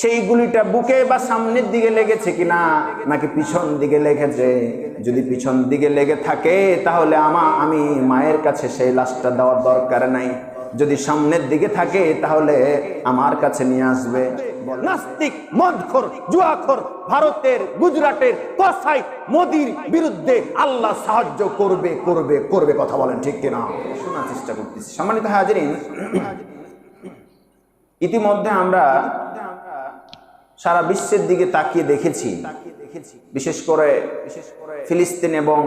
সেই গুলিটা বুকে বা সামনের দিকে লেগেছে কিনা নাকি পিছন দিকে লেগেছে? যদি পিছন দিকে লেগে থাকে তাহলে আমা আমি মায়ের কাছে সেই লাশটা দেওয়ার দরকার নাই। যদি সামনের দিকে থাকে তাহলে আমার কাছে নিয়ে আসবে। নাস্তিক মদখোর জুয়াখোর ভারতের গুজরাটের কসাই মোদির বিরুদ্ধে আল্লাহ সাহায্য করবে করবে করবে কথা বলেন ঠিক কিনা? শোনার চেষ্টা করতেছি। সম্মানিত হাজিরিন ইতিমধ্যে আমরা সারা বিশ্বের দিকে তাকিয়ে দেখেছি। বিশেষ করে ফিলিস্তিন এবং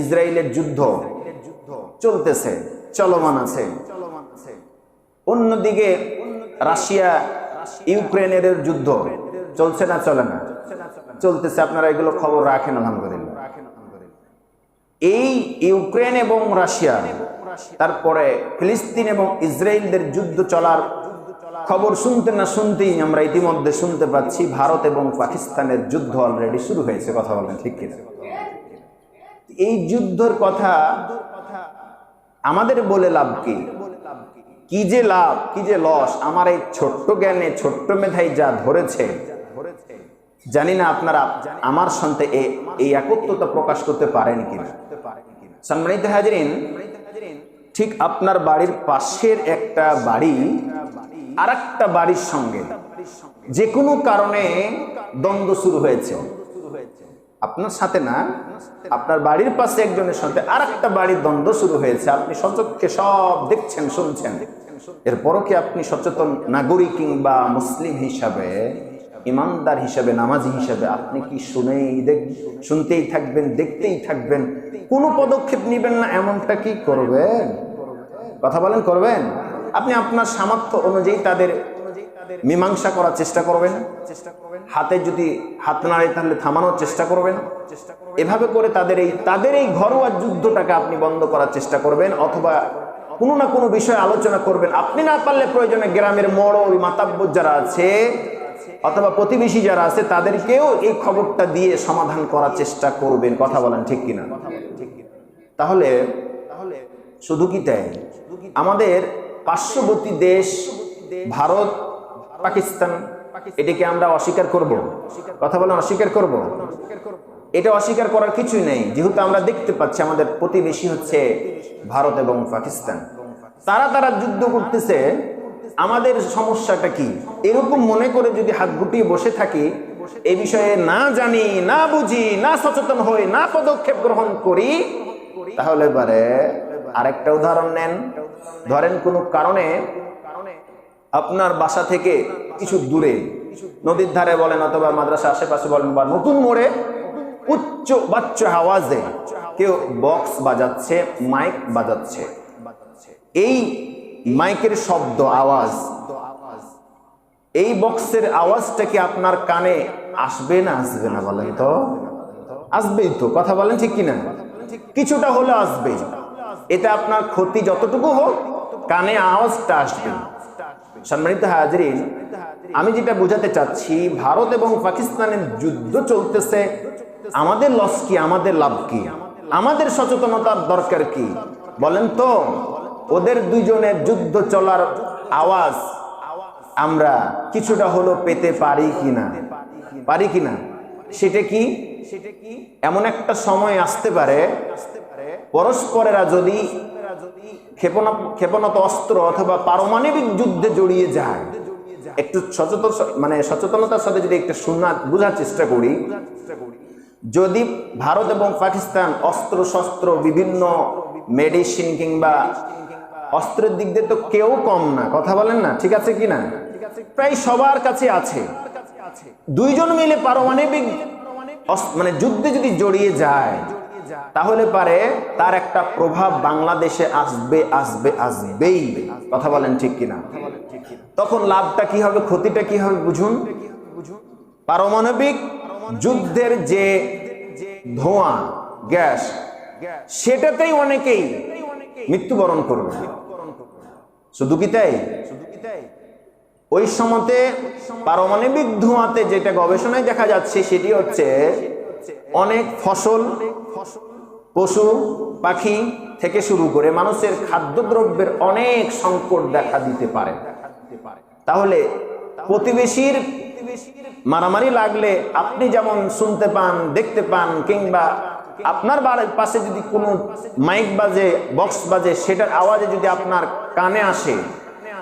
ইসরায়েলের যুদ্ধ চলতেছে, চলমান আছে। অন্যদিকে রাশিয়া ইউক্রেনের যুদ্ধ চলছে না, চলে না? চলতেছে, আপনারা এগুলো খবর রাখেন, আলহামদুলিল্লাহ। এই ইউক্রেন এবং রাশিয়া, তারপরে ফিলিস্তিন এবং ইসরায়েলদের যুদ্ধ চলার খবর শুনতে না শুনতেই আমরা ইতিমধ্যে শুনতে পাচ্ছি ভারত এবং পাকিস্তানের যুদ্ধ অলরেডি শুরু হয়েছে, কথা বলেন ঠিক কিনা? এই যুদ্ধর কথা আমাদের বলে লাভ কি? কি যে লাভ, কি যে লস, আমার এই ছোট্ট জ্ঞানে, ছোট্ট মেধাই যা ধরেছে, জানি না আপনারা আমার সন্তে এই একত্রতা প্রকাশ করতে পারেন কিনা? সম্মানিত হাজরিন, ঠিক আপনার বাড়ির পাশের একটা বাড়ি আর একটা বাড়ির সঙ্গে। যে কোনো কারণে দ্বন্দ্ব শুরু হয়েছে। আপনার সাথে না, আপনার বাড়ির পাশে একজনের সাথে আর একটা বাড়ির দ্বন্দ্ব শুরু হয়েছে। আপনি সচক্ষে সব দেখছেন, শুনছেন। এরপরও কি আপনি সচেতন নাগরিক কিংবা মুসলিম হিসাবে, ইমানদার হিসাবে, নামাজি হিসাবে আপনি কি শুনেই দেখ, শুনতেই থাকবেন, দেখতেই থাকবেন? কোনো পদক্ষেপ নেবেন না, এমনটা কি করবেন? কথা বলেন, করবেন? আপনি আপনার সামর্থ্য অনুযায়ী তাদের মীমাংসা করার চেষ্টা করবেন। চেষ্টা করবেন হাতে যদি হাত নাড়ে তাহলে থামানোর চেষ্টা করবেন। চেষ্টা এভাবে করে তাদের এই তাদের এই ঘরোয়া যুদ্ধটাকে আপনি বন্ধ করার চেষ্টা করবেন অথবা কোনো না কোনো বিষয়ে আলোচনা করবেন। আপনি না পারলে প্রয়োজনে গ্রামের মরল মাতাব্য যারা আছে, অথবা প্রতিবেশী যারা আছে, তাদেরকেও এই খবরটা দিয়ে সমাধান করার চেষ্টা করবেন। কথা বলেন ঠিক কিনা? তাহলে তাহলে শুধু কি তাই? আমাদের পার্শ্ববর্তী দেশ, ভারত, পাকিস্তান, এটাকে আমরা অস্বীকার করব। কথা বলেন, অস্বীকার করব? এটা অস্বীকার করার কিছুই নেই। যেহেতু আমরা দেখতে পাচ্ছি আমাদের প্রতিবেশী হচ্ছে ভারত এবং পাকিস্তান। তারা তারা যুদ্ধ করতেছে। আমাদের সমস্যাটা কি? এরকম মনে করে যদি হাত গুটিয়ে বসে থাকি, এ বিষয়ে না জানি, না বুঝি, না সচেতন হই, না পদক্ষেপ গ্রহণ করি, তাহলে পারে আরেকটা উদাহরণ নেন। ধরেন কোনো কারণে আপনার বাসা থেকে কিছু দূরে, নদীর ধারে বলেন অথবা মাদ্রাসা আশেপাশে বলেন বা নতুন মোড়ে উচ্চ বাচ্চ আওয়াজে কেউ বক্স বাজাচ্ছে, মাইক বাজাচ্ছে। এই মাইকের শব্দ, আওয়াজ, এই বক্সের আওয়াজটা কি আপনার কানে আসবে না আসবে না বলেন তো? আসবেই তো, কথা বলেন ঠিক কিনা? কিছুটা হলে আসবে এটা আপনার ক্ষতি যতটুকু হোক, কানে আওয়াজটা আসবে। সম্মানিত হাজরিন, আমি যেটা বোঝাতে চাচ্ছি, ভারত এবং পাকিস্তানের যুদ্ধ চলতেছে। আমাদের লস কি, আমাদের লাভ কি? আমাদের সচেতনতার দরকার কি? বলেন তো, ওদের দুইজনের যুদ্ধ চলার আওয়াজ আমরা কিছুটা হলো পেতে পারি কিনা? পারি কিনা? সেটা কি সেটা কি? এমন একটা সময় আসতে পারে পরস্পরেরা যদি ক্ষেপণা ক্ষেপণাত অস্ত্র অথবা পারমাণবিক যুদ্ধে জড়িয়ে যায়, একটু সচেতন মানে সচেতনতার সাথে যদি একটু শোনা বোঝার চেষ্টা করি, যদি ভারত এবং পাকিস্তান অস্ত্র, শস্ত্র, বিভিন্ন মেডিসিন কিংবা অস্ত্রের দিক দিয়ে তো কেউ কম না, কথা বলেন না, ঠিক আছে কি না? প্রায় সবার কাছে আছে। দুইজন মিলে পারমাণবিক মানে যুদ্ধে যদি জড়িয়ে যায় তাহলে পারে তার একটা প্রভাব বাংলাদেশে আসবে আসবে আসবেই। কথা বলেন ঠিক কিনা? তখন লাভটা কি হবে ক্ষতিটা কি হবে বুঝুন। পারমাণবিক যুদ্ধের যে ধোঁয়া গ্যাস সেটাতেই অনেকেই মৃত্যুবরণ করবে। শুধু কি তাই? ওই সময়তে পারমাণবিক ধোঁয়াতে যেটা গবেষণায় দেখা যাচ্ছে সেটি হচ্ছে অনেক ফসল, পশু, পাখি থেকে শুরু করে মানুষের খাদ্যদ্রব্যের অনেক সংকট দেখা দিতে পারে। তাহলে প্রতিবেশীর মারামারি লাগলে আপনি যেমন শুনতে পান, দেখতে পান, কিংবা আপনার বাড়ির পাশে যদি কোনো মাইক বাজে, বক্স বাজে, সেটার আওয়াজে যদি আপনার কানে আসে,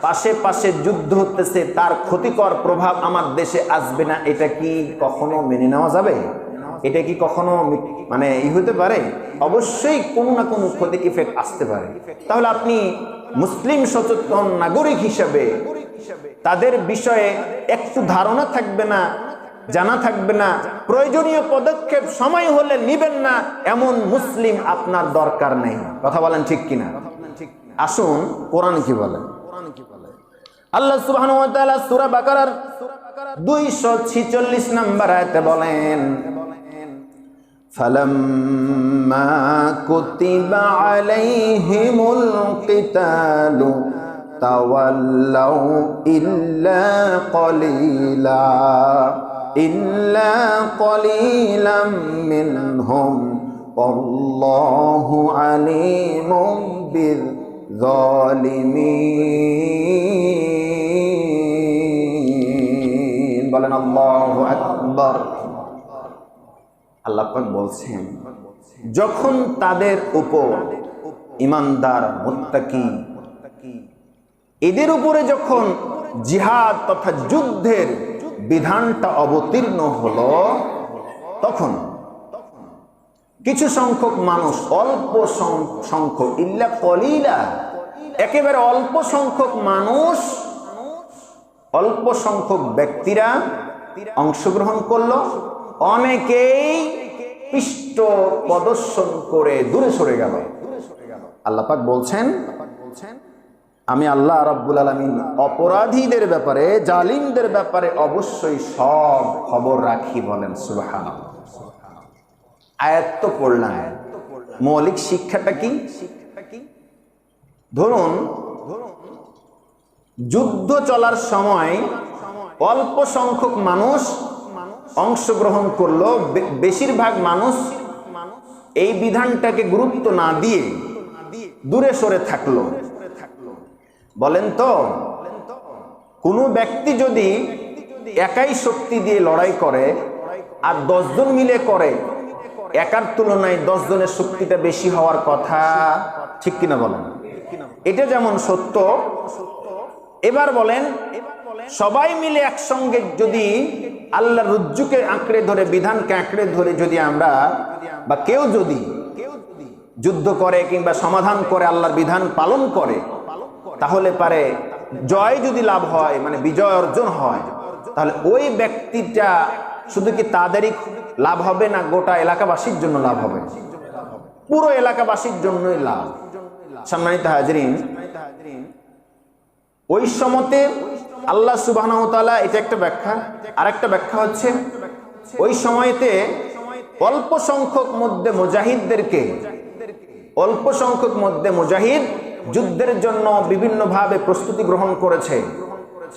পাশে পাশে যুদ্ধ হতেছে, তার ক্ষতিকর প্রভাব আমার দেশে আসবে না, এটা কি কখনো মেনে নেওয়া যাবে? এটা কি কখনো মানে ই হতে পারে? অবশ্যই কোনো না কোনো ক্ষতি ইফেক্ট আসতে পারে। তাহলে আপনি মুসলিম সচেতন নাগরিক হিসাবে তাদের বিষয়ে একটু ধারণা থাকবে না, জানা থাকবে না। প্রয়োজনীয় পদক্ষেপ সময় হলে নিবেন না, এমন মুসলিম আপনার দরকার নেই। কথা বলেন ঠিক কিনা? আসুন, কোরআন কি বলেন আল্লাহ তাআলা সূরা বাকারার 246 নম্বর আয়াতে বলেন فلما كتب عليهم القتال تولوا إلا قليلا إلا قليلا منهم. والله عليم بالظالمين. بلنا الله أكبر. আল্লাহ পাক বলছেন, যখন তাদের উপর ইমানদার, মুত্তাকি, এদের উপরে যখন জিহাদ তথা যুদ্ধের বিধানটা অবতীর্ণ হল, তখন কিছু সংখ্যক মানুষ, অল্প সংখ্যক, ইল্লা কলিলা, একেবারে অল্প সংখ্যক মানুষ, অল্প সংখ্যক ব্যক্তিরা অংশগ্রহণ করল অনেকেই পৃষ্ঠ প্রদর্শন করে দূরে সরে গেল। আল্লাপাক বলছেন, আমি আল্লাহ রব্বুল আলমিন অপরাধীদের ব্যাপারে, জালিমদের ব্যাপারে অবশ্যই সব খবর রাখি বলেন সুবাহান আয়াত তো পড়লাম। মৌলিক শিক্ষাটা কি? ধরুন, যুদ্ধ চলার সময় অল্প সংখ্যক মানুষ অংশগ্রহণ করল বেশিরভাগ মানুষ এই বিধানটাকে গুরুত্ব না দিয়ে দূরে সরে থাকল। বলেন তো, কোনো ব্যক্তি যদি একাই শক্তি দিয়ে লড়াই করে আর দশজন মিলে করে, একার তুলনায় দশজনের শক্তিটা বেশি হওয়ার কথা, ঠিক কিনা বলেন? এটা যেমন সত্য, এবার বলেন সবাই মিলে একসঙ্গে যদি আল্লাহ রুজ্জুকে আঁকড়ে ধরে, বিধানকে আঁকড়ে ধরে যদি আমরা বা কেউ যদি যুদ্ধ করে কিংবা সমাধান করে, আল্লাহর বিধান পালন করে, তাহলে পারে জয় যদি লাভ হয় মানে বিজয় অর্জন হয়, তাহলে ওই ব্যক্তিটা শুধু কি তাদেরই লাভ হবে না গোটা এলাকাবাসীর জন্য লাভ হবে? পুরো এলাকাবাসীর জন্যই লাভ। সম্মানিত হাজরিন, ওই সময়তে আল্লাহ সুবাহ এটা একটা ব্যাখ্যা। আর একটা ব্যাখ্যা হচ্ছে, ওই সময়তে অল্প সংখ্যক মধ্যে মুজাহিদদেরকে, অল্প সংখ্যক মধ্যে মুজাহিদ যুদ্ধের জন্য বিভিন্নভাবে প্রস্তুতি গ্রহণ করেছে।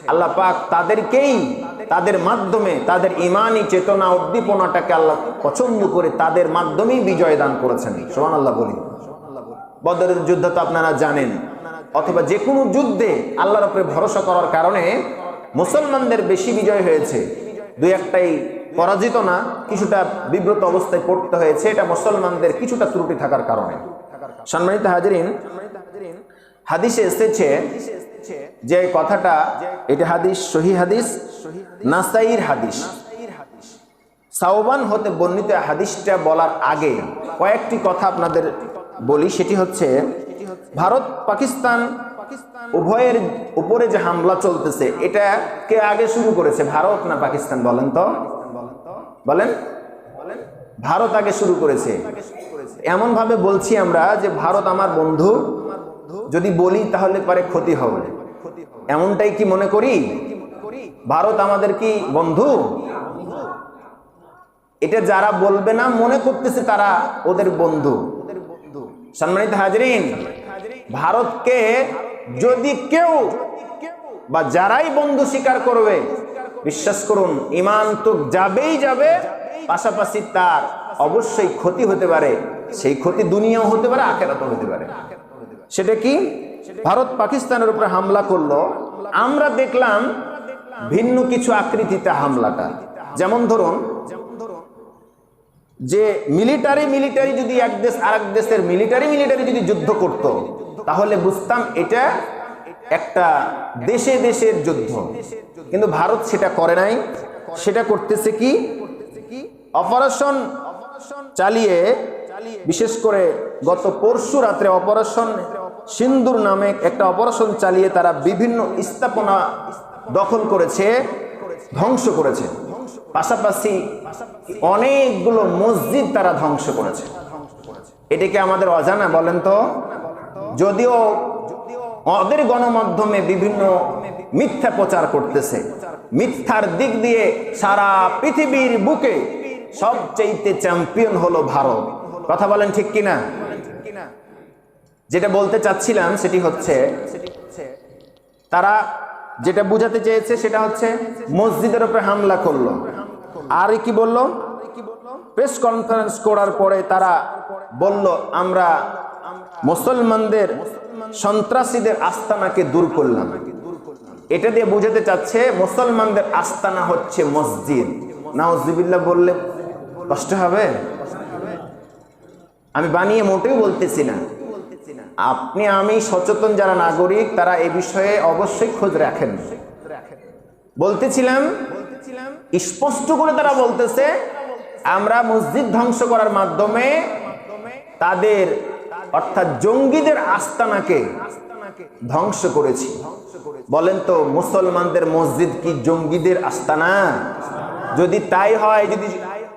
আল্লাহ পাক তাদেরকেই তাদের মাধ্যমে, তাদের ইমানি চেতনা, উদ্দীপনাটাকে আল্লাহ পছন্দ করে তাদের মাধ্যমেই বিজয় দান করেছেন। সোহান আল্লাহ বলি। বদরের যুদ্ধ তো আপনারা জানেন। অথবা যে কোনো যুদ্ধে আল্লাহর উপরে ভরসা করার কারণে মুসলমানদের বেশি বিজয় হয়েছে। দুই একটাই পরাজিত না, কিছুটা বিব্রত অবস্থায় পড়তে হয়েছে। এটা মুসলমানদের কিছুটা ত্রুটি থাকার কারণে। সম্মানিত হাজরিন, হাদিসে এসেছে যে কথাটা, এটা হাদিস, সহি হাদিস, নাসাইর হাদিস। সাওবান হতে বর্ণিত হাদিসটা বলার আগে কয়েকটি কথা আপনাদের বলি, সেটি হচ্ছে ভারত, পাকিস্তান উভয়ের উপরে যে হামলা চলতেছে, এটা কে আগে শুরু করেছে? ভারত না পাকিস্তান? বলেন তো। বলেন। ভারত আগে শুরু করেছে। এমন ভাবে বলছি আমরা যে ভারত আমার বন্ধু। যদি বলি তাহলে পরে ক্ষতি হবে। এমনটাই কি মনে করি? ভারত আমাদের কি বন্ধু? এটা যারা বলবে না, মনে করতেছে তারা ওদের বন্ধু। সম্মানিত হাজরিন, ভারতকে যদি কেউ বা যারাই বন্ধু স্বীকার করবে, বিশ্বাস করুন, ইমান তো যাবেই যাবে, পাশাপাশি তার অবশ্যই ক্ষতি হতে পারে, সেই ক্ষতি দুনিয়াও হতে পারে, আখেরাতও হতে পারে। সেটা কি? ভারত পাকিস্তানের উপরে হামলা করল। আমরা দেখলাম ভিন্ন কিছু আকৃতিতে হামলাটা। যেমন ধরুন যে মিলিটারি মিলিটারি যদি এক দেশ আরেক দেশের মিলিটারি মিলিটারি যদি যুদ্ধ করত, তাহলে বুঝতাম এটা একটা দেশে দেশের যুদ্ধ। কিন্তু ভারত সেটা করে নাই। সেটা করতেছে কি? অপারেশন চালিয়ে, বিশেষ করে গত পরশু রাত্রে অপারেশন সিন্দুর নামে একটা অপারেশন চালিয়ে তারা বিভিন্ন স্থাপনা দখল করেছে, ধ্বংস করেছে। পাশাপাশি অনেকগুলো মসজিদ তারা ধ্বংস করেছে। এটাকে আমাদের অজানা বলেন তো? যদিও ওদের গণমাধ্যমে বিভিন্ন মিথ্যা প্রচার করতেছে। মিথ্যার দিক দিয়ে সারা পৃথিবীর বুকে সবচেয়ে চ্যাম্পিয়ন হলো ভারত। কথা বলেন ঠিক কিনা? যেটা বলতে চাচ্ছিলাম সেটি হচ্ছে, তারা যেটা বুঝাতে চেয়েছে সেটা হচ্ছে, মসজিদের উপরে হামলা করল। আর কি বলল? প্রেস কনফারেন্স করার পরে তারা বলল, আমরা মুসলমানদের সন্ত্রাসীদের আস্তানাকে দূর করলাম। এটা দিয়ে বুঝাতে চাচ্ছে মুসলমানদের আস্তানা হচ্ছে মসজিদ। নাউজিবিল্লাহ বললে, কষ্ট হবে? আমি বানিয়ে মোটেও বলতেছি না। আপনি, আমি সচেতন যারা নাগরিক, তারা এ বিষয়ে অবশ্যই খোঁজ রাখেন। বলতেছিলাম স্পষ্ট করে তারা বলতেছে, আমরা মসজিদ ধ্বংস করার মাধ্যমে তাদের, অর্থাৎ জঙ্গিদের আস্তানাকে ধ্বংস করেছি। বলেন তো, মুসলমানদের মসজিদ কি জঙ্গিদের আস্তানা? যদি তাই হয়, যদি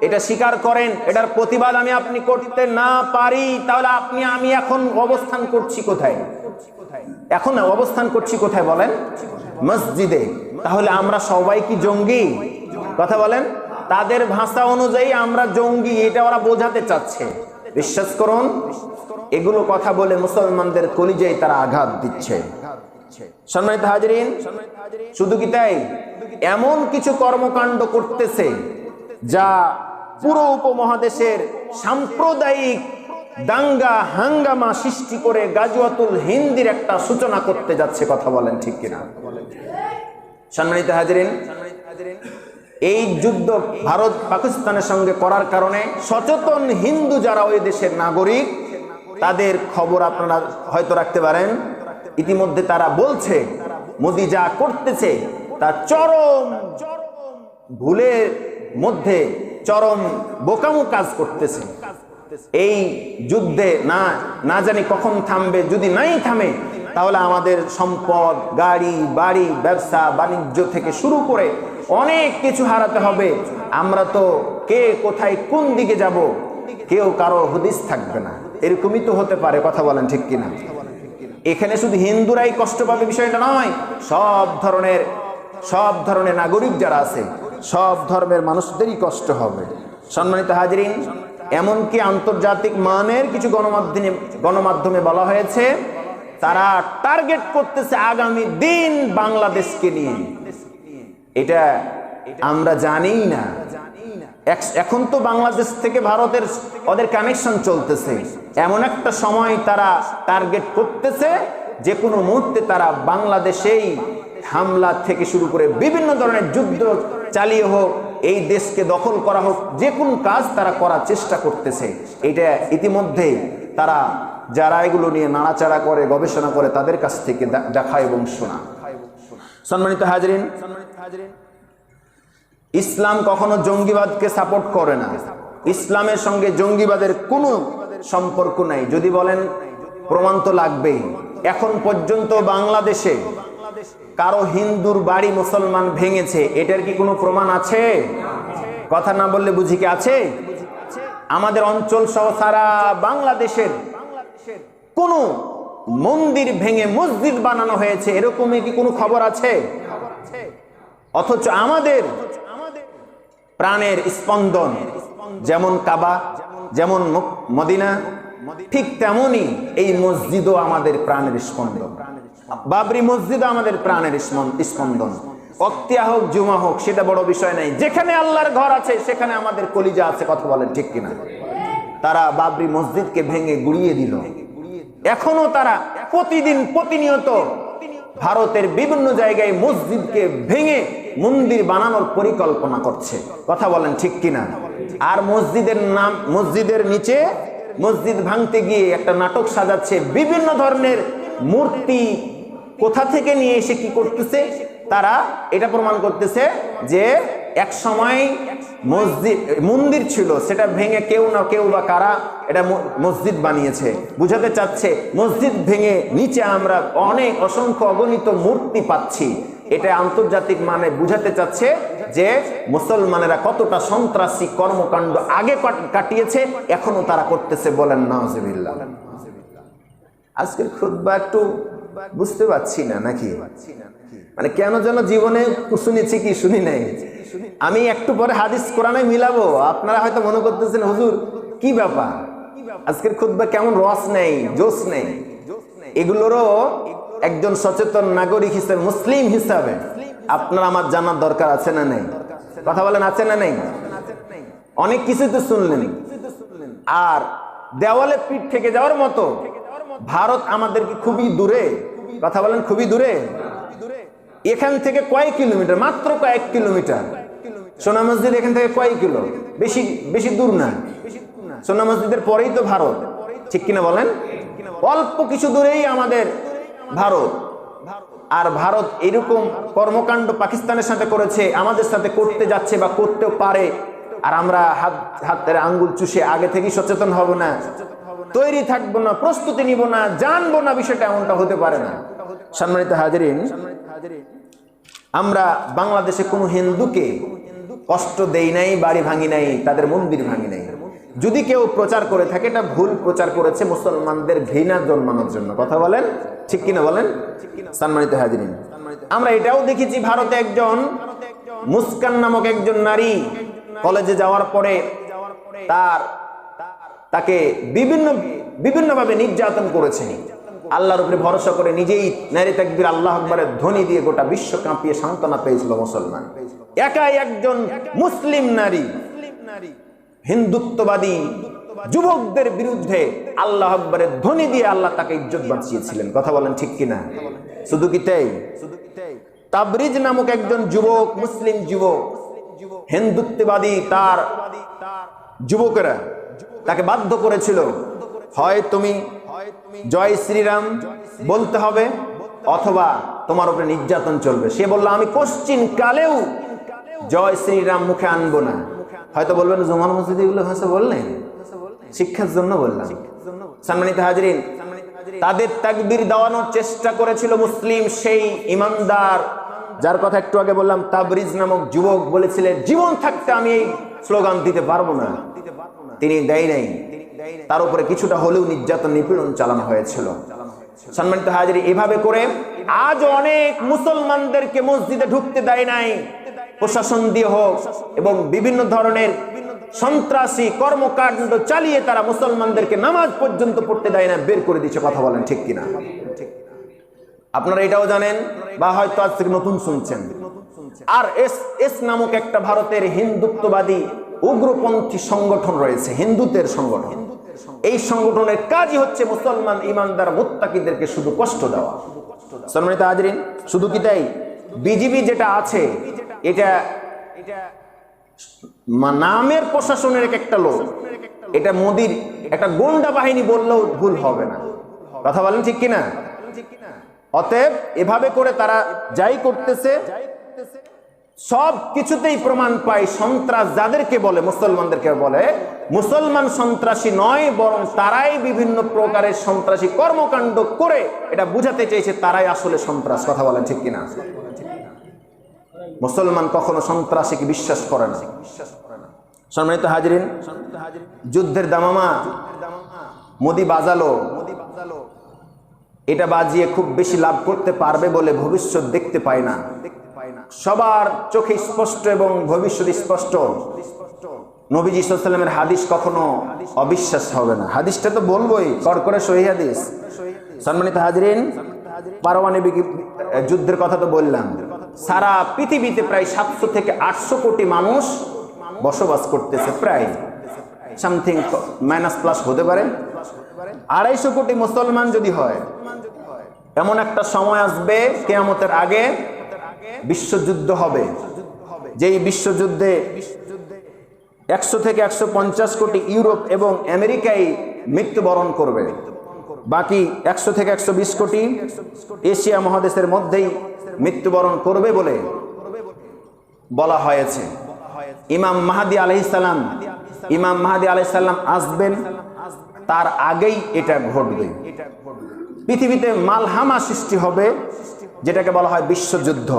এটা স্বীকার করেন, এটার প্রতিবাদ আমি আপনি করতে না পারি, তাহলে আপনি, আমি এখন অবস্থান করছি কোথায়? এখন অবস্থান করছি কোথায় বলেন? মসজিদে। তাহলে আমরা সবাই কি জঙ্গি? কথা বলেন। তাদের ভাষা অনুযায়ী আমরা জঙ্গি, এটা ওরা বোঝাতে চাচ্ছে। বিশ্বাস করুন, এগুলো কথা বলে মুসলমানদের কলিজায় তারা আঘাত দিচ্ছে। সম্মানিত হাজরিন, শুধু কি তাই? এমন কিছু কর্মকাণ্ড করতেছে যা পুরো উপমহাদেশের সাম্প্রদায়িক দাঙ্গা, হাঙ্গামা সৃষ্টি করে গাজুয়াতুল হিন্দির একটা সূচনা করতে যাচ্ছে, কথা বলেন ঠিক কিনা? সম্মানিত হাজরিন, এই যুদ্ধ ভারত পাকিস্তানের সঙ্গে করার কারণে সচেতন হিন্দু যারা ওই দেশের নাগরিক, তাদের খবর আপনারা হয়তো রাখতে পারেন। ইতিমধ্যে তারা বলছে, মোদি যা করতেছে তা চরম, ভুলের মধ্যে চরম বোকামো কাজ করতেছে। এই যুদ্ধে না না জানি কখন থামবে, যদি নাই থামে তাহলে আমাদের সম্পদ, গাড়ি, বাড়ি, ব্যবসা, বাণিজ্য থেকে শুরু করে অনেক কিছু হারাতে হবে। আমরা তো কে কোথায় কোন দিকে যাব, কেউ কারও হদিস থাকবে না। এরকমই তো হতে পারে, কথা বলেন ঠিক কিনা? এখানে শুধু হিন্দুরাই কষ্ট পাবে বিষয়টা নয়, সব ধরনের সব ধরনের নাগরিক যারা আছে, সব ধর্মের মানুষদেরই কষ্ট হবে। সম্মানিত হাজরিন, এমনকি আন্তর্জাতিক মানের কিছু গণমাধ্যমে গণমাধ্যমে বলা হয়েছে তারা টার্গেট করতেছে আগামী দিন বাংলাদেশকে নিয়ে। এটা আমরা জানি না। এখন তো বাংলাদেশ থেকে ভারতের ওদের কানেকশন চলতেছে। এমন একটা সময় তারা টার্গেট করতেছে যে কোনো মুহূর্তে তারা বাংলাদেশেই হামলা থেকে শুরু করে বিভিন্ন ধরনের যুদ্ধ চালিয়ে হোক, এই দেশকে দখল করা হোক, যে কোন কাজ তারা করার চেষ্টা করতেছে। এটা ইতিমধ্যে তারা যারা এগুলো নিয়ে নাড়াচাড়া করে, গবেষণা করে, তাদের কাছ থেকে দেখা এবং শোনা। সম্মানিত হাজরিন, ইসলাম কখনো জঙ্গিবাদকে সাপোর্ট করে না। ইসলামের সঙ্গে জঙ্গিবাদের কোনো সম্পর্ক নাই। যদি বলেন, প্রমাণ তো লাগবেই। এখন পর্যন্ত বাংলাদেশে কারও হিন্দুর বাড়ি মুসলমান ভেঙেছে, এটার কি কোনো প্রমাণ আছে? কথা না বললে বুঝি কি আছে? আমাদের অঞ্চল সহ সারা বাংলাদেশের কোনো মন্দির ভেঙে মসজিদ বানানো হয়েছে এরকমই কি কোনো খবর আছে? অথচ আমাদের প্রাণের স্পন্দন যেমন কাবা যেমন মদিনা ঠিক তেমনই এই মসজিদও আমাদের প্রাণের স্পন্দন। বাবরি মসজিদও আমাদের প্রাণের স্পন্দন। অক্তিয়া হোক জুমা হোক সেটা বড় বিষয় নাই। যেখানে আল্লাহর ঘর আছে সেখানে আমাদের কলিজা আছে কথা বলেন ঠিক কিনা? তারা বাবরি মসজিদকে ভেঙে গুড়িয়ে দিল। এখনও তারা প্রতিদিন প্রতিনিয়ত ভারতের বিভিন্ন জায়গায় মসজিদকে ভেঙে মন্দির বানানোর পরিকল্পনা করছে। কথা বলেন ঠিক কিনা? আর মসজিদের নাম, মসজিদের নিচে মসজিদ ভাঙতে গিয়ে একটা নাটক সাজাচ্ছে বিভিন্ন ধরনের মূর্তি কোথা থেকে নিয়ে এসে কি করতেছে? তারা এটা প্রমাণ করতেছে যে এক সময় মসজিদ, মন্দির ছিল, সেটা ভেঙে কেউ না কেউ বা কারা এটা মসজিদ বানিয়েছে। বুঝাতে চাচ্ছে, মসজিদ ভেঙে নিচে আমরা অনেক অসংখ্য অগণিত মূর্তি পাচ্ছি। এটা আন্তর্জাতিক মানে বুঝাতে চাচ্ছে যে মুসলমানেরা কতটা সন্ত্রাসী কর্মকাণ্ড আগে কাটিয়েছে, এখনও তারা করতেছে বলেন নওয়াজবিল্লাহ আজকের খুদ্া একটু বুঝতে পারছি না নাকি? মানে কেন যেন জীবনে শুনেছি কি শুনি নাই। আমি একটু পরে হাদিস কোরআনে মিলাবো। আপনারা হয়তো মনে করতেছেন, হুজুর, কি ব্যাপার? আজকের খুদ্া কেমন রস নেই, জোশ নেই। এগুলোরও একজন সচেতন নাগরিক হিসেবে, মুসলিম হিসাবে আপনার আমার জানার দরকার আছে না নেই? কথা বলেন, আছে না নেই? অনেক কিছু তো শুনলেন। আর দেওয়ালে পিঠ থেকে যাওয়ার মতো, ভারত আমাদেরকে খুবই দূরে। কথা বলেন, খুবই দূরে? এখান থেকে কয়েক কিলোমিটার? মাত্র কয়েক কিলোমিটার। সোনা মসজিদ এখান থেকে কয়েক কিলো? বেশি বেশি দূর না। সোনা মসজিদের পরেই তো ভারত। ঠিক কিনা বলেন? অল্প কিছু দূরেই আমাদের ভারত। আর ভারত এরকম কর্মকাণ্ড পাকিস্তানের সাথে করেছে, আমাদের সাথে করতে যাচ্ছে বা করতেও পারে। আর আমরা হাত, হাতের আঙ্গুল চুষে আগে থেকেই সচেতন হব না। তৈরি থাকব না, প্রস্তুতি নিব না, জানব না বিষয়টা এমনটা হতে পারে না। সম্মানিত হাজরিন আমরা বাংলাদেশে কোনো হিন্দুকে কষ্ট দেই নাই, বাড়ি ভাঙি নাই, তাদের মন্দির ভাঙি নাই। যদি কেউ প্রচার করে থাকে, এটা ভুল প্রচার করেছে মুসলমানদের ঘৃণা জন্মানোর জন্য। কথা বলেন? ঠিক কিনা বলেন? সম্মানিত হাজরিন, আমরা এটাও দেখেছি ভারতে একজন মুস্কান নামক একজন নারী কলেজে যাওয়ার পরে তার, তাকে বিভিন্ন, বিভিন্নভাবে নির্যাতন করেছে। আল্লাহর উপরে ভরসা করে নিজেই নারী তাকবির আল্লাহ আকবরের ধ্বনি দিয়ে গোটা বিশ্ব কাঁপিয়ে সান্ত্বনা পেয়েছিল মুসলমান। একাই একজন মুসলিম নারী, হিন্দুত্ববাদী যুবকদের বিরুদ্ধে আল্লাহ আকবরের ধ্বনি দিয়ে আল্লাহ তাকে ইজ্জত বাঁচিয়েছিলেন। কথা বলেন ঠিক কিনা? শুধু কি তাই? তাবরিজ নামক একজন যুবক, মুসলিম যুবক, হিন্দুত্ববাদী তার যুবকেরা তাকে বাধ্য করেছিল, হয় তুমি জয় শ্রীরাম বলতে হবে অথবা তোমার উপরে নির্যাতন চলবে। সে বলল, আমি কোশ্চিন কালেও জয় শ্রীরাম মুখে আনব না। হয়তো বলবেন জমান মসজিদ এগুলো ভাষা বললেন? শিক্ষার জন্য বললাম। সম্মানিত হাজরিন, তাদের তাকবীর দেওয়ানোর চেষ্টা করেছিল মুসলিম সেই ইমানদার, যার কথা একটু আগে বললাম, তাবরিজ নামক যুবক বলেছিলেন, জীবন থাকতে আমি এই স্লোগান দিতে পারব না। তিনি দেয় নাই। তার উপরে কিছুটা হলেও নির্যাতন, নিপীড়ন চালানো হয়েছিল। সম্মানিত হাজিরি, এভাবে করে আজ অনেক মুসলমানদেরকে মসজিদে ঢুকতে দেয় নাই। প্রশাসন দিয়ে হোক এবং বিভিন্ন ধরনের সন্ত্রাসী কর্মকাণ্ড চালিয়ে তারা মুসলমানদেরকে নামাজ পর্যন্ত পড়তে দেয় না বের করে দিচ্ছে কথা বলেন ঠিক কিনা? আপনারা এটাও জানেন বা হয়তো আজ থেকে নতুন শুনছেন। আর এস এস নামক একটা ভারতের হিন্দুত্ববাদী উগ্রপন্থী সংগঠন রয়েছে, হিন্দুদের সংগঠন। এই সংগঠনের কাজই হচ্ছে মুসলমান ইমানদার মুত্তাকিদেরকে শুধু কষ্ট দেওয়া। সম্মানিত হাজরিন, শুধু কি তাই? বিজিবি যেটা আছে, এটা মা- নামের প্রশাসনের এক একটা লোক, এটা মোদির একটা গোন্ডা বাহিনী বললেও ভুল হবে না। কথা বলেন ঠিক কিনা? অতএব এভাবে করে তারা যাই করতেছে সব কিছুতেই প্রমাণ পাই সন্ত্রাস যাদেরকে বলে, মুসলমানদেরকে বলে। মুসলমান সন্ত্রাসী নয়, বরং তারাই বিভিন্ন প্রকারের সন্ত্রাসী কর্মকাণ্ড করে এটা বুঝাতে চেয়েছে তারাই আসলে সন্ত্রাস। কথা বলেন ঠিক কিনা? মুসলমান কখনো সন্ত্রাসীকে বিশ্বাস করে না। সম্মানিত হাজরিন, যুদ্ধের দামামা, মোদি বাজালো, এটা বাজিয়ে খুব বেশি লাভ করতে পারবে বলে ভবিষ্যৎ দেখতে পায় না। সবার চোখে স্পষ্ট এবং ভবিষ্যৎ স্পষ্ট। নবীজি সাল্লামের হাদিস কখনো অবিশ্বাস হবে না। হাদিসটা তো বলবোই কর করে সহি হাদিস। সম্মানিত হাজরিন পারমাণবিক যুদ্ধের কথা তো বললাম। সারা পৃথিবীতে প্রায় সাতশো থেকে আটশো কোটি মানুষ বসবাস করতেছে, প্রায়। সামথিং মাইনাস প্লাস হতে পারে। আড়াইশো কোটি মুসলমান যদি হয়, এমন একটা সময় আসবে, কেয়ামতের আগে বিশ্বযুদ্ধ হবে। যেই বিশ্বযুদ্ধে একশো থেকে একশো পঞ্চাশ কোটি ইউরোপ এবং আমেরিকায় মৃত্যুবরণ করবে, বাকি একশো থেকে একশো বিশ কোটি এশিয়া মহাদেশের মধ্যেই মৃত্যুবরণ করবে বলে বলা হয়েছে। ইমাম মাহাদি আলহিসাল্লাম ইমাম মাহাদি আলহিসাল্লাম আসবেন, তার আগেই এটা ঘটবে। পৃথিবীতে মালহামা সৃষ্টি হবে যেটাকে বলা হয় বিশ্বযুদ্ধ।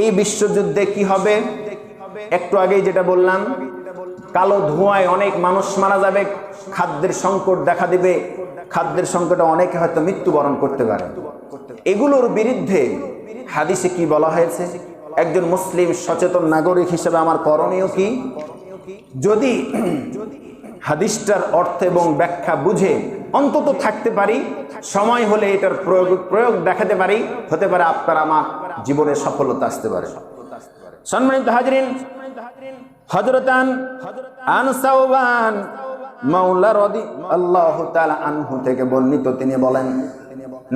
এই বিশ্বযুদ্ধে কি হবে? একটু আগেই যেটা বললাম, কালো ধোঁয়ায় অনেক মানুষ মারা যাবে, খাদ্যের সংকট দেখা দিবে, খাদ্যের সংকটে অনেকে হয়তো মৃত্যুবরণ করতে পারে। এগুলোর বিরুদ্ধে হাদিসে কি বলা হয়েছে? একজন মুসলিম সচেতন নাগরিক হিসেবে আমার করণীয় কি? যদি হাদিসটার অর্থ এবং ব্যাখ্যা বুঝে অন্তত থাকতে পারি, সময় হলে এটার প্রয়োগ প্রয়োগ দেখাতে পারি, হতে পারে আপনার আমার জীবনে সফলতা আসতে পারে। সম্মানিত হাজরিন হজরতান আনসাউবান মাওলা রদি আল্লাহ তাআলা আনহু থেকে বর্ণিত তিনি বলেন,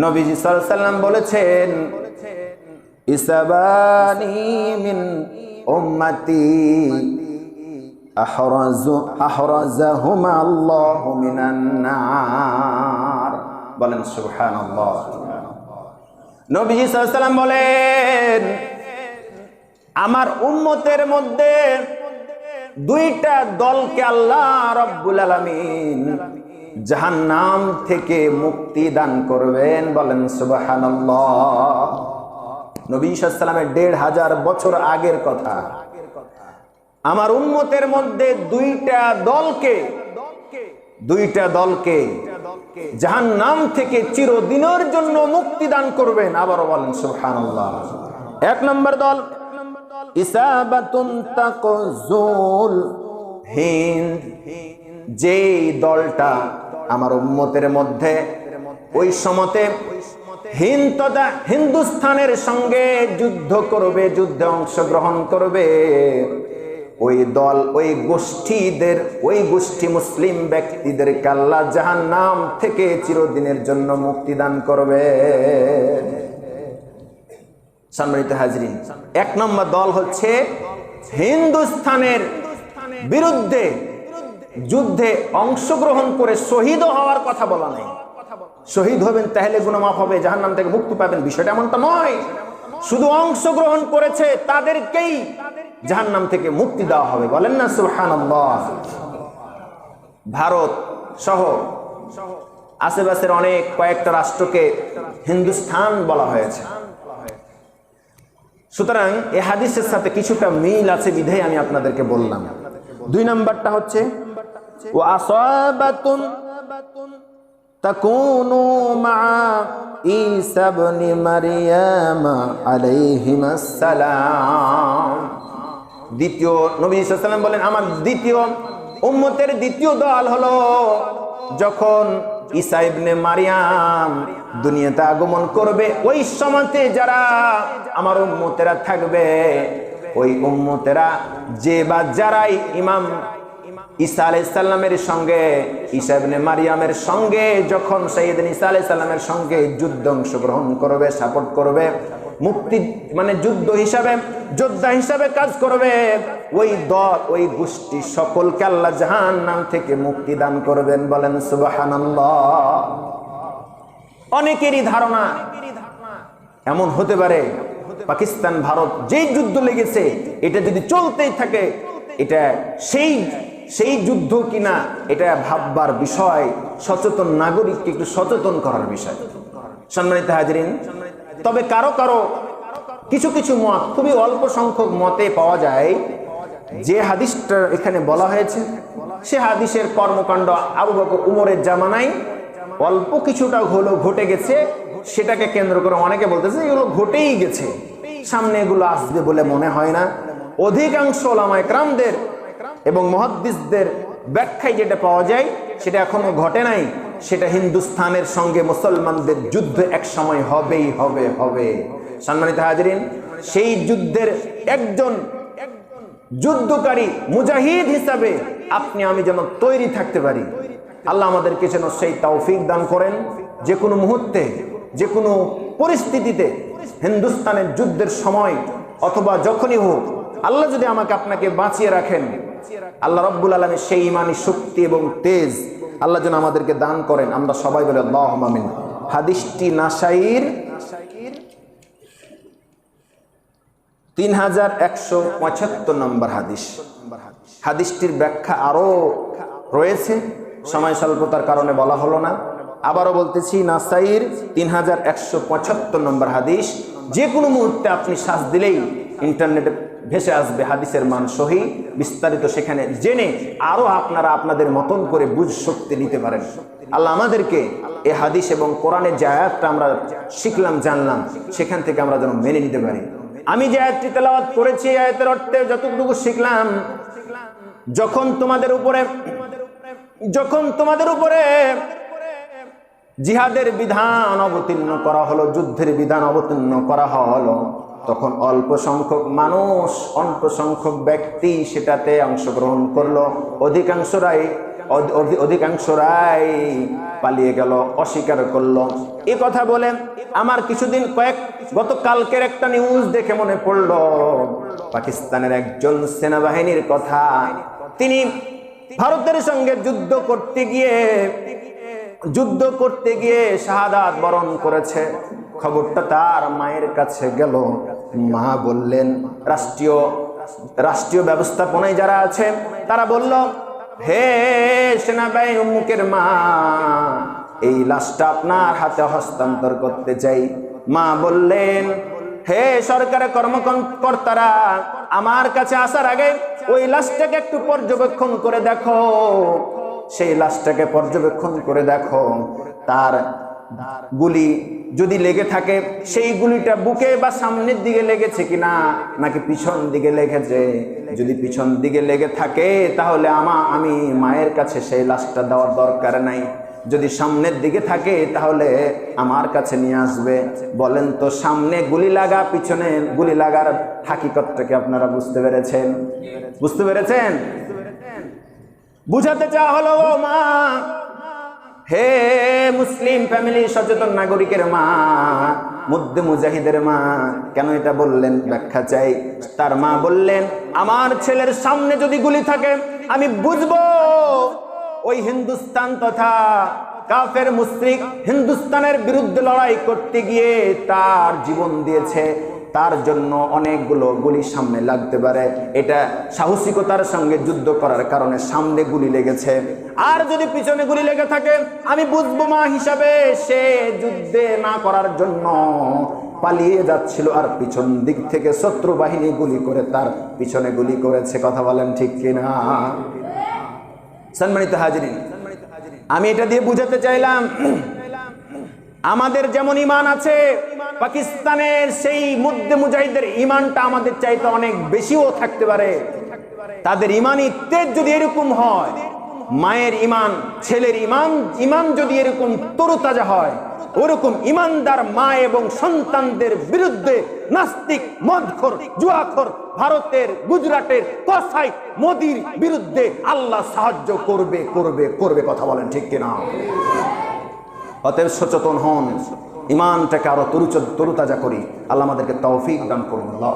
নবীজি সাল্লাম বলেছেন, ইসাবানি মিন উম্মতি বলেন বলেন, আমার উম্মতের মধ্যে দুইটা দলকে আল্লাহ রব্বুল আলামিন জাহান্নাম থেকে মুক্তি দান করবেন, বলেন সুবহানাল্লাহ। নবী সাল্লামের দেড় হাজার বছর আগের কথা। আমার উন্মতের মধ্যে দুইটা দলকে দুইটা দলকে জাহান্নাম থেকে চিরদিনের জন্য মুক্তি দান করবেন। আবারও বলেন, সুবহানাল্লাহ। এক নম্বর দল যে দলটা আমার উন্মতের মধ্যে, ওই সমতে হিন্দ হিন্দুস্থানের সঙ্গে যুদ্ধ করবে, যুদ্ধে অংশগ্রহণ করবে। ওই দল, ওই গোষ্ঠীদের, ওই গোষ্ঠী মুসলিম ব্যক্তিদের কাল্লা জাহান নাম থেকে চিরদিনের জন্য মুক্তিদান করবে। সম্মানিত হাজরিন, এক নম্বর দল হচ্ছে হিন্দুস্থানের বিরুদ্ধে যুদ্ধে অংশগ্রহণ করে শহীদ হওয়ার কথা বলা নেই। শহীদ হবেন তাহলে গুণ মাফ হবে জাহান নাম থেকে মুক্তি পাবেন, বিষয়টা এমনটা নয়। শুধু অংশগ্রহণ করেছে তাদেরকেই জাহান নাম থেকে মুক্তি দেওয়া হবে। বলেন না সুহান ভারত সহ আশেপাশের অনেক কয়েকটা রাষ্ট্রকে হিন্দুস্থান বলা হয়েছে। সুতরাং এ হাদিসের সাথে কিছুটা মিল আছে বিধায় আমি আপনাদেরকে বললাম। দুই নাম্বারটা হচ্ছে ও আসাবাতুন তাকুনু মা ঈসা ইবনে মারইয়াম আলাইহিমাস সালাম দ্বিতীয় নবী সাল্লাম বলেন, আমার দ্বিতীয় উম্মতের দ্বিতীয় দল হলো যখন ঈসা ইবনে মারিয়াম দুনিয়াতে আগমন করবে, ওই সময়তে যারা আমার উম্মতেরা থাকবে, ওই উম্মতেরা যে বা যারাই ইমাম ঈসা আলাইসাল্লামের সঙ্গে, ঈসা ইবনে মারিয়ামের সঙ্গে, যখন সৈয়দিন ঈসা আলাইসাল্লামের সঙ্গে যুদ্ধ অংশগ্রহণ করবে, সাপোর্ট করবে, মুক্তি মানে যুদ্ধ হিসাবে, যোদ্ধা হিসাবে কাজ করবে, ওই দল, ওই গোষ্ঠী সকলকে আল্লাহ জাহান নাম থেকে মুক্তি দান করবেন বলেন সুবহানাল্লাহ। অনেকেরই ধারণা, এমন হতে পারে, পাকিস্তান, ভারত, যেই যুদ্ধ লেগেছে, এটা যদি চলতেই থাকে, এটা সেই সেই যুদ্ধ কিনা এটা ভাববার বিষয়, সচেতন নাগরিককে একটু সচেতন করার বিষয়। সম্মানিত হাজরিন, তবে কারও কারও কিছু কিছু মত, খুবই অল্প সংখ্যক মতে পাওয়া যায়। যে হাদিসটা এখানে বলা হয়েছে, সে হাদিসের কর্মকাণ্ড আবু বকর উমরের জামানায় অল্প কিছুটা হলো ঘটে গেছে। সেটাকে কেন্দ্র করে অনেকে বলতেছে, এগুলো ঘটেই গেছে। সামনে এগুলো আসবে বলে মনে হয় না। অধিকাংশ ওলামায় ক্রামদের এবং মহাদ্দিসদের ব্যাখ্যায় যেটা পাওয়া যায়, সেটা এখনও ঘটে নাই। সেটা হিন্দুস্থানের সঙ্গে মুসলমানদের যুদ্ধ এক সময় হবেই, হবে হবে। সম্মানিত হাজরিন, সেই যুদ্ধের একজন যুদ্ধকারী মুজাহিদ হিসাবে আপনি আমি যেন তৈরি থাকতে পারি। আল্লাহ আমাদেরকে যেন সেই তৌফিক দান করেন। যে কোনো মুহূর্তে, যে কোনো পরিস্থিতিতে হিন্দুস্তানের যুদ্ধের সময় অথবা যখনই হোক, আল্লাহ যদি আমাকে আপনাকে বাঁচিয়ে রাখেন আল্লাহ রব্বুল আলমী সেই ইমানি শক্তি এবং তেজ আল্লাহ যেন আমাদেরকে দান করেন। আমরা সবাই বলে আল্লাহ হাদিসটি নাসাইর তিন হাজার একশো পঁচাত্তর নম্বর হাদিস। হাদিসটির ব্যাখ্যা আরও রয়েছে। সময় স্বল্পতার কারণে বলা হলো না। আবারও বলতেছি, নাসাইর তিন হাজার একশো পঁচাত্তর নম্বর হাদিস। যে কোনো মুহূর্তে আপনি শ্বাস দিলেই ইন্টারনেটে ভেসে আসবে, হাদিসের মান সহি, বিস্তারিত সেখানে জেনে আরও আপনারা আপনাদের মতন করে বুঝ শক্তি নিতে পারেন। আল্লাহ আমাদেরকে এ হাদিস এবং কোরআনের যে আয়াতটা আমরা শিখলাম, জানলাম, সেখান থেকে আমরা যেন মেনে নিতে পারি। আমি যে আয়াতটি তেলাওয়াত করেছি আয়াতের অর্থে যতটুকু শিখলাম, যখন তোমাদের উপরে, যখন তোমাদের উপরে জিহাদের বিধান অবতীর্ণ করা হলো, যুদ্ধের বিধান অবতীর্ণ করা হলো তখন অল্প সংখ্যক মানুষ, অল্প সংখ্যক ব্যক্তি সেটাতে অংশগ্রহণ করল। অধিকাংশরাই, অধ- অধি- অধিকাংশরাই পালিয়ে গেল, অস্বীকার করল। এ কথা বলে আমার কিছুদিন কয়েক গত কালকের একটা নিউজ দেখে মনে পড়ল। পাকিস্তানের একজন সেনাবাহিনীর কথা। তিনি ভারতের সঙ্গে যুদ্ধ করতে গিয়ে, যুদ্ধ করতে গিয়ে শাহাদাত বরণ করেছে। খবরটা তার মায়ের কাছে গেল। মা বললেন, রাষ্ট্রীয় রাষ্ট্রীয় ব্যবস্থাপনায় যারা আছে, তারা বলল, হে সেনাবাহিনী উম্মুকের মা, এই লাশটা আপনার হাতে হস্তান্তর করতে চাই। মা বললেন, হে সরকারের কর্মকর্তারা, আমার কাছে আসার আগে ওই লাশটাকে একটু পর্যবেক্ষণ করে দেখো। সেই লাশটাকে পর্যবেক্ষণ করে দেখো, তার গুলি যদি লেগে থাকে, সেই গুলিটা বুকে বা সামনের দিকে লেগেছে কিনা, নাকি পিছন দিকে লেগেছে? যদি পিছন দিকে লেগে থাকে, তাহলে আমা, আমি মায়ের কাছে সেই লাশটা দেওয়ার দরকার নাই। যদি সামনের দিকে থাকে, তাহলে আমার কাছে নিয়ে আসবে। বলেন তো, সামনে গুলি লাগা, পিছনে গুলি লাগার হাকিকতটাকে আপনারা বুঝতে পেরেছেন? বুঝতে পেরেছেন? বুঝাতে চাওয়া হলো মা হে মুসলিম ফ্যামিলি, সচেতন নাগরিকের মা মধ্যে মুজাহিদের মা, কেন এটা বললেন? ব্যাখ্যা চাই। তার মা বললেন, আমার ছেলের সামনে যদি গুলি থাকে, আমি বুঝব। ওই হিন্দুস্তান তথা কাফের মুসরিক হিন্দুস্তানের বিরুদ্ধে লড়াই করতে গিয়ে তার জীবন দিয়েছে। তার জন্য অনেকগুলো গুলি সামনে লাগতে পারে। এটা সাহসিকতার সঙ্গে যুদ্ধ করার কারণে সামনে গুলি লেগেছে। আর যদি পিছনে গুলি লেগে থাকে, আমি বুঝব মা হিসাবে সে যুদ্ধে না করার জন্য পালিয়ে যাচ্ছিল। আর পিছন দিক থেকে শত্রু বাহিনী গুলি করে তার পিছনে গুলি করেছে। কথা বলেন ঠিক কিনা? সম্মানিত হাজিরিন, আমি এটা দিয়ে বুঝাতে চাইলাম আমাদের যেমন ইমান আছে, পাকিস্তানের সেই মুদ্দে মুজাহিদের ইমানটা আমাদের চাইতে অনেক বেশিও থাকতে পারে। তাদের ইমানই তেজ যদি এরকম হয়, মায়ের ইমান ছেলের ইমান ইমান যদি এরকম তরুতাজা হয়, ওরকম ইমানদার মা এবং সন্তানদের বিরুদ্ধে নাস্তিক, মদখর, জুয়াখর, ভারতের, গুজরাটের, কসাই, মোদির বিরুদ্ধে আল্লাহ সাহায্য করবে করবে করবে কথা বলেন ঠিক কিনা? অতএব সচেতন হন। ইমানটাকে আরও তরু তরুতাজা করি। আল্লাহ আমাদেরকে তৌফিক দান করুন। আল্লাহ